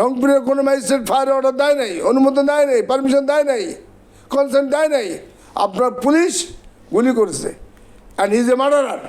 রংপুরে কোনো magistrate fire order দেয় নাই, অনুমোদন দেয় নাই পারমিশন দেয় নাই কনসেন্ট দেয় নাই। আপনার পুলিশ গুলি করেছে। And he's a murderer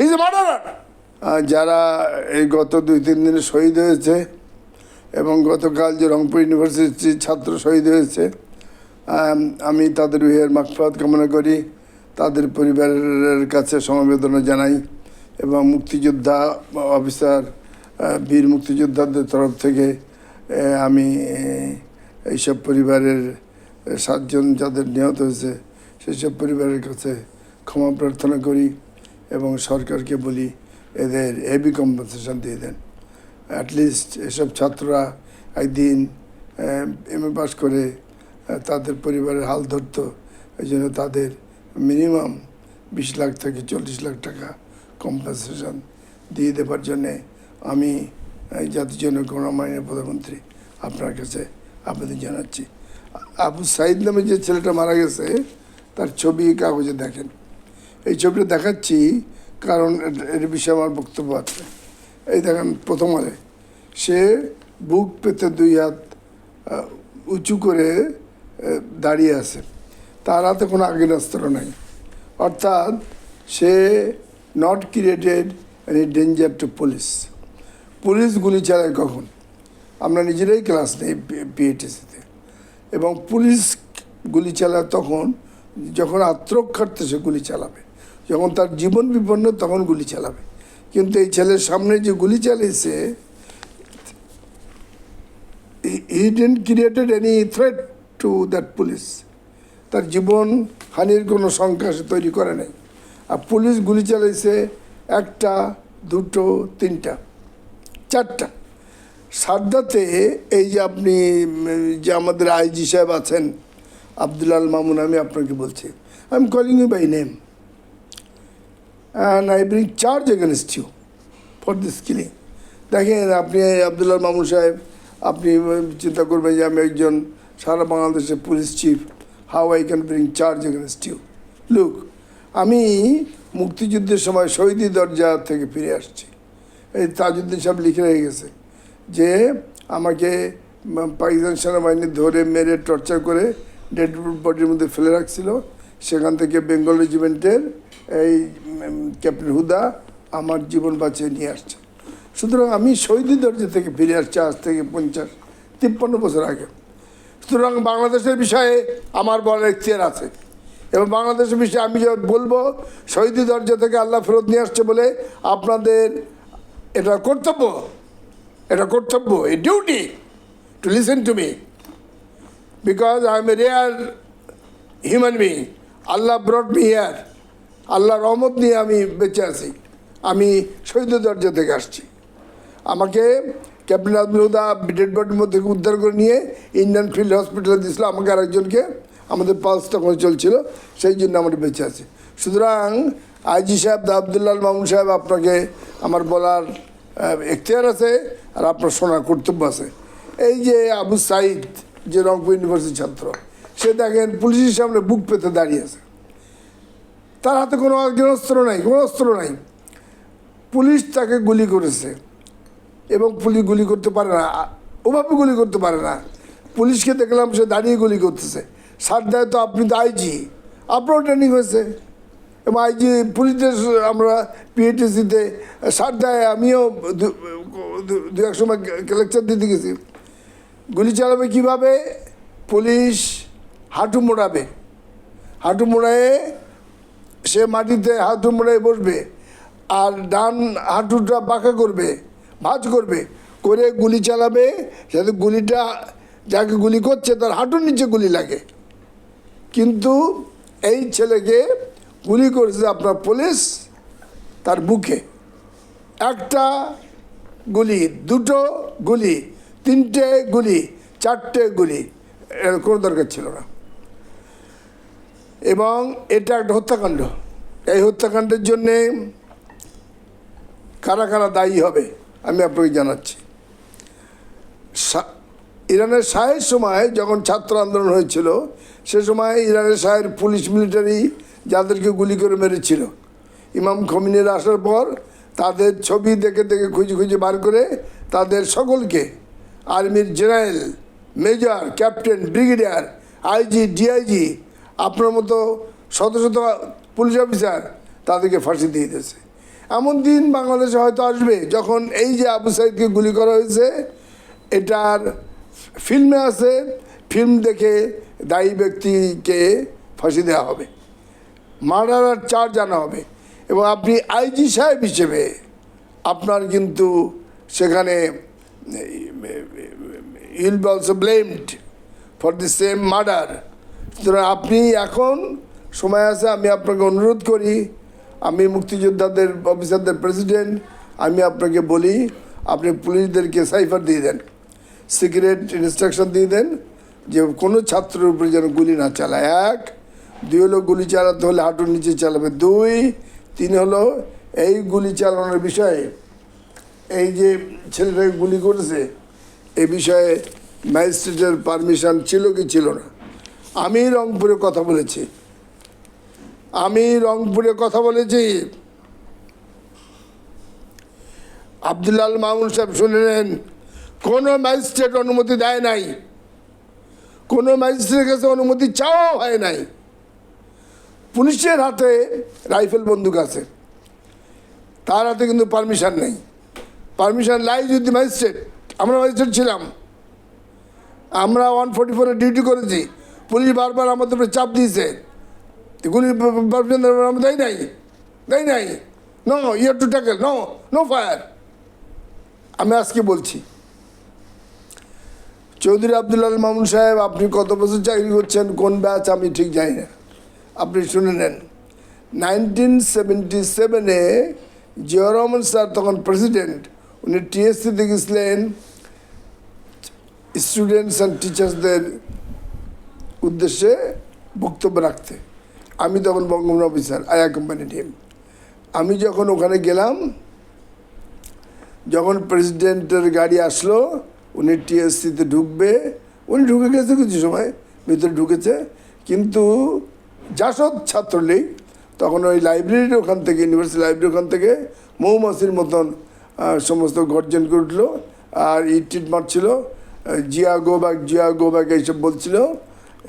he's a murderer যারা এই গত দুই, তিন দিনে শহীদ হয়েছে এবং গতকাল যে রংপুর ইউনিভার্সিটির ছাত্র শহীদ হয়েছে, আমি তাদের বিহের মাকফাত কামনা করি, তাদের পরিবারের কাছে সমবেদনা জানাই এবং মুক্তিযোদ্ধা অফিসার বীর মুক্তিযোদ্ধাদের তরফ থেকে আমি এইসব পরিবারের সাতজন যাদের নিহত হয়েছে সেসব পরিবারের কাছে ক্ষমা প্রার্থনা করি এবং সরকারকে বলি, এদের হেভি কম্পেনসেশন দিয়ে দেন। অ্যাটলিস্ট এসব ছাত্ররা একদিন এম এ পাস করে তাদের পরিবারের হাল ধরতো। এই জন্য তাদের মিনিমাম বিশ লাখ থেকে চল্লিশ লাখ টাকা কম্পেনসেশন দিয়ে দেবার জন্যে আমি জাতির জন্য গণমান্য প্রধানমন্ত্রী আপনার কাছে আবেদন জানাচ্ছি। আবু সাইদ নামে যে ছেলেটা মারা গেছে, তার ছবি, কাগজে দেখেন। এই ছবিটা দেখাচ্ছি কারণ এর- বিষয়ে আমার বক্তব্য আছে। এই দেখেন প্রথম আলে। সে বুক পেতে দুই হাত উঁচু করে দাঁড়িয়ে আছে। তার হাতে কোনো আগের আগ্নেয়াস্ত্র নাই। অর্থাৎ সে not created any danger to police police গুলি চালায় কখন? আমরা নিজেরাই ক্লাস নেই পিএটিসিতে এবং পুলিশ গুলি চালায় তখন, যখন আত্মরক্ষার্থে সে গুলি চালাবে। যখন তার জীবন বিপন্ন তখন গুলি চালাবে। কিন্তু এই ছেলের সামনে যে গুলি চালিয়েছে, he didn't created any threat to that police তার জীবন হানির কোনো সংখ্যা সে তৈরি করে নাই। আর পুলিশ গুলি চালিয়েছে একটা, দুটো, তিনটা। চারটা। সারদাতে এই যে আপনি, যে আমাদের আইজি সাহেব আছেন আবদুল্লাল মামুন, আমি আপনাকে বলছি। I am calling you by name and I bring charge against you for this killing দেখেন, আপনি আবদুল্লাল মামুন সাহেব, আপনি চিন্তা করবেন যে আমি একজন সারা বাংলাদেশের police chief how I can bring charge against you look আমি মুক্তিযুদ্ধের সময় শহীদি দরজা থেকে ফিরে আসছি। এই তাজউদ্দিন সাহেব লিখে রেখে গেছে যে আমাকে পাকিস্তান সেনাবাহিনী ধরে মেরে টর্চার করে ডেড বডির মধ্যে ফেলে রাখছিল। সেখান থেকে বেঙ্গল রেজিমেন্টের এই ক্যাপ্টেন হুদা আমার জীবন বাঁচিয়ে নিয়ে আসছে। সুতরাং আমি শহীদি দরজা থেকে ফিরে আসছি আজ থেকে পঞ্চাশ, তিপ্পান্ন বছর আগে। সুতরাং বাংলাদেশের বিষয়ে আমার বলার এখতিয়ার আছে। এবং বাংলাদেশের বিষয়ে আমি যে বলব শহীদি দরজা থেকে আল্লাহ ফেরত নিয়ে আসছে বলে আপনাদের এটা কর্তব্য এটা কর্তব্য, a duty to listen to me because I am a rare human being Allah brought me here Allah রহমত নিয়ে আমি বেঁচে আছি। আমি শহীদ দরজা থেকে আসছি। আমাকে ক্যাপ্টেন হুদা ডেড বডির মধ্যে উদ্ধার করে নিয়ে ইন্ডিয়ান ফিল্ড হসপিটালে দিয়েছিল। আমাকে আরেকজনকে, আমাদের পালস তখন চলছিল, সেই জন্য আমরা বেঁচে আছি। সুতরাং আইজি সাহেব, দা আবদুল্লাল মামুন সাহেব আপনাকে আমার বলার এখতিয়ার আছে আর আপনার শোনার কর্তব্য আছে। এই যে আবু সাইদ যে রংপুর ইউনিভার্সিটির ছাত্র, সে দেখেন পুলিশের সামনে বুক পেতে দাঁড়িয়ে আছে। তার হাতে কোনো অস্ত্র নাই, কোনো অস্ত্র নাই। পুলিশ তাকে গুলি করেছে এবং পুলিশ গুলি করতে পারে না, ওভাবে গুলি করতে পারে না। পুলিশকে দেখলাম সে দাঁড়িয়ে গুলি করতেছে। সার দেয় তো আপনি তো আইজি, আপনারও ট্রেনিং হয়েছে। এবং আইজি পুলিশদের আমরা পিএটিসিতে সার দেয়, আমিও দু এক সময় লেকচার দিতে গেছি। গুলি চালাবে কীভাবে? পুলিশ হাঁটু মোড়াবে। হাঁটু মোড়ায়ে সে মাটিতে হাঁটু মোড়ায় বসবে আর ডান হাঁটুটা বাঁকা করবে, ভাঁজ করবে, করে গুলি চালাবে, যাতে গুলিটা যাকে গুলি করছে তার হাঁটুর নিচে গুলি লাগে। কিন্তু এই ছেলেকে গুলি করেছে আপনার পুলিশ তার বুকে। একটা গুলি, দুটো গুলি, তিনটে গুলি, চারটে গুলি, এর কোনো দরকার ছিল না। এবং এটা একটা হত্যাকাণ্ড। এই হত্যাকাণ্ডের জন্যে কারা কারা দায়ী হবে, আমি আপনাকে জানাচ্ছি। ইরানের শাহের সময় যখন ছাত্র আন্দোলন হয়েছিল, সে সময় ইরানের শাহের পুলিশ মিলিটারি যাদেরকে গুলি করে মেরেছিল। ইমাম খমিনের আসার পর তাদের ছবি দেখে দেখে খুঁজে খুঁজে বার করে তাদের সকলকে। আর্মির general, major, captain, brigadier, IG, DIG, আপনার মতো শত শত পুলিশ অফিসার তাদেরকে ফাঁসি দিয়ে দিয়েছে। এমন দিন বাংলাদেশে হয়তো আসবে যখন এই যে আবু সাইদকে গুলি করা হয়েছে, এটার ফিল্মে আছে, ফিল্ম দেখে দায়ী ব্যক্তিকে ফাঁসি দেওয়া হবে। মার্ডারার চার্জ আনা হবে। এবং আপনি আইজি সাহেব হিসেবে আপনার কিন্তু সেখানে you'll be also blamed for the same murder সুতরাং আপনি এখন সময় আছে, আমি আপনাকে অনুরোধ করি, আমি মুক্তিযোদ্ধাদের, অফিসারদের প্রেসিডেন্ট আমি আপনাকে বলি, আপনি পুলিশদেরকে সাইফার দিয়ে দেন সিক্রেট ইনস্ট্রাকশন দিয়ে দেন, যে কোনো ছাত্রের উপরে যেন গুলি না চালায়। এক দুই হলো গুলি চালাতে হলে হাঁটুর নিচে চালাবে। দুই, তিন হলো এই গুলি চালানোর বিষয়ে, এই যে ছেলেটাকে গুলি করেছে এ বিষয়ে ম্যাজিস্ট্রেটের পারমিশন ছিল কি ছিল না? আমি রংপুরে কথা বলেছি। আমি রংপুরে কথা বলেছি। আবদুল্লাল মামুন সাহেব শুনে নেন কোনো ম্যাজিস্ট্রেট অনুমতি দেয় নাই। কোনো ম্যাজিস্ট্রেটের কাছে অনুমতি চাওয়াও হয় নাই। পুলিশের হাতে রাইফেল বন্দুক আছে। তার হাতে কিন্তু পারমিশন নেই। পারমিশন লাই যদি ম্যাজিস্ট্রেট, আমরা ম্যাজিস্ট্রেট ছিলাম। আমরা ওয়ান ফোর্টি ফোরে ডিউটি করেছি। পুলিশ বারবার আমাদের উপরে চাপ দিয়েছে। গুলি আমরা দেয় নাই। দেয় নাই। No year to tackle no no fire আমি আজকে বলছি, চৌধুরী আবদুল্লাল মামুন সাহেব, আপনি কত বছর চাকরি করছেন? কোন ব্যাচ? আমি ঠিক জানি না। আপনি শুনে নেন। নাইনটিন সেভেন্টি সেভেনে জিয়া রহমান স্যার তখন প্রেসিডেন্ট উনি টিএসসিতে গেছিলেন স্টুডেন্টস অ্যান্ড টিচার্সদের উদ্দেশ্যে বক্তব্য রাখতে। আমি তখন বঙ্গবন্ধু অফিসার, আয়া কোম্পানি টিম আমি যখন ওখানে গেলাম, যখন প্রেসিডেন্টের গাড়ি আসলো, উনি টিএসসিতে ঢুকবে। উনি ঢুকে গেছে কিছু সময়, ভিতরে ঢুকেছে। কিন্তু জাসদ ছাত্রলীগ, তখন ওই লাইব্রেরির ওখান থেকে, ইউনিভার্সিটি লাইব্রেরির ওখান থেকে মৌমাছির মতন সমস্ত গর্জন করে উঠল। আর ইট মারছিল Zia go back, Zia go back এইসব বলছিল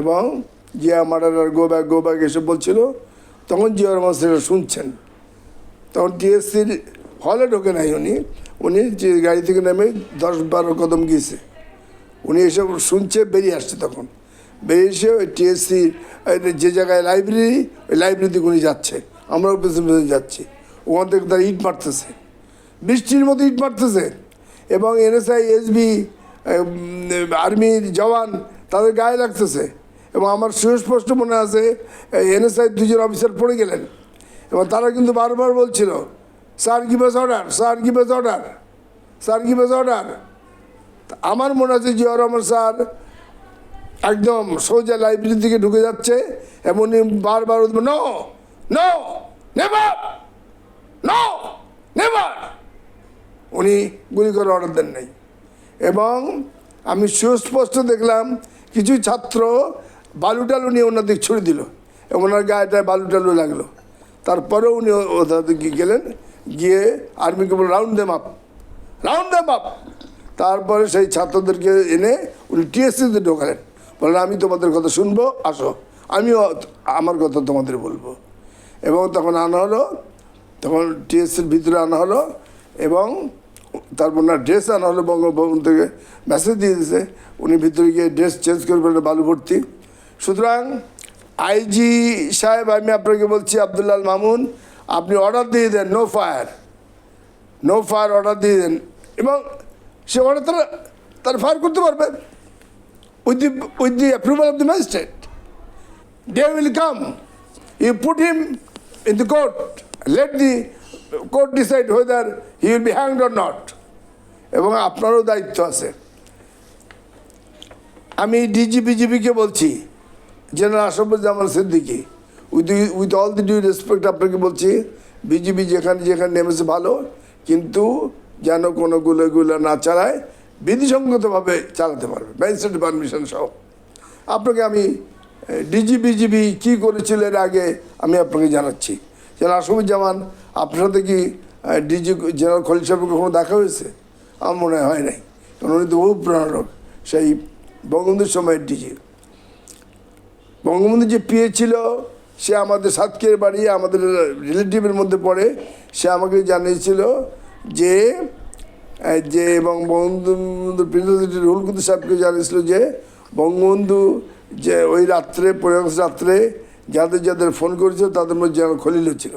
এবং Zia murder go back go back এসব বলছিল। তখন জিয়া রহমান সেটা শুনছেন। তখন টিএসসির হলে ঢোকে নাই উনি। উনি গাড়ি থেকে নেমে দশ বারো কদম গিয়েছে। উনি এসব শুনছে, বেরিয়ে আসছে তখন। বেরিয়ে এসে ওই টিএসসি যে জায়গায় লাইব্রেরি ওই লাইব্রেরি থেকে উনি যাচ্ছে। আমরাও পেছনে পেছনে যাচ্ছি। ওখান থেকে তারা ইট মারতেছে। বৃষ্টির মতো ইট মারতেছে। এবং এনএসআই এসবি আর্মির জওয়ান, তাদের গায়ে লাগতেছে। এবং আমার সুস্পষ্ট মনে আছে এনএসআই দুজন অফিসার পড়ে গেলেন। এবং তারা কিন্তু বারবার বলছিল sir give order sir give order sir give order আমার মনে আছে জিয়া রহমান স্যার একদম সোজা লাইব্রেরি থেকে ঢুকে যাচ্ছে। এমন বারবার no no never no never উনি গুলি করে অর্ডার দেন নাই। এবং আমি সুস্পষ্ট দেখলাম, কিছু ছাত্র বালু টালু নিয়ে ওনার দিক ছুড়ে দিল ওনার গায়েটায় বালু টালু লাগল। তারপরেও উনি ওদের দিকে গেলেন, গিয়ে আর্মিকে বলে round them up round them up তারপরে সেই ছাত্রদেরকে এনে উনি টিএসসিতে ঢোকালেন। বললেন আমি তোমাদের কথা শুনব, আসো। আমিও আমার কথা তোমাদের বলব। এবং তখন আনা হলো, তখন টিএসসির ভিতরে আনা হলো এবং তারপর না ড্রেস আনা হলো বঙ্গভবন থেকে মেসেজ দিয়ে দিয়েছে। উনি ভিতরে গিয়ে ড্রেস চেঞ্জ করে ফেললেন বালু ভর্তি। সুতরাং আইজি সাহেব, আমি আপনাকে বলছি, আবদুল্লাল মামুন, আপনি অর্ডার দিয়ে দেন no fire no fire order দিয়ে দেন। এবং সে অর্ডার তারা তারা ফায়ার করতে পারবে। With the with the approval of the magistrate they will come. You put him in the court. Let the court decide whether he will be hanged or not. এবং আপনারও দায়িত্ব আছে আমি ডিজি বিজিবিকে বলছি, general Ashrafuzzaman Siddiqui with with all the due respect আপনাকে বলছি, BGB যেখানে যেখানে নেমেছে ভালো, কিন্তু যেন কোনো গুলো গুলো না চালায় বিধিসঙ্গতভাবে চালাতে পারবে। ম্যাজিস্ট্রেট পারমিশন সহ। আপনাকে আমি ডিজি বিজিবি কী করেছিল এর আগে আমি আপনাকে জানাচ্ছি। জেনারেল আশফুজ্জামান আপনার সাথে কি ডিজি, জেনারেল খলিল সাহেবের কখনো দেখা হয়েছে? আমার মনে হয় নাই। কারণ উনি তো বহু প্রেরণক সেই বঙ্গবন্ধুর সময়ের ডিজি। বঙ্গবন্ধু যে পিয়ে ছিল, সে আমাদের সাতকের বাড়ি, আমাদের রিলেটিভের মধ্যে পড়ে। সে আমাকে জানিয়েছিল যে যে এবং বঙ্গবন্ধু প্রিন্সিপাল রুহুল কুদ্দুস সাহেবকে জানিয়েছিল যে বঙ্গবন্ধু যে ওই রাত্রে পনেরো রাত্রে যাদের যাদের ফোন করেছিল তাদের মধ্যে যেন খলিল ছিল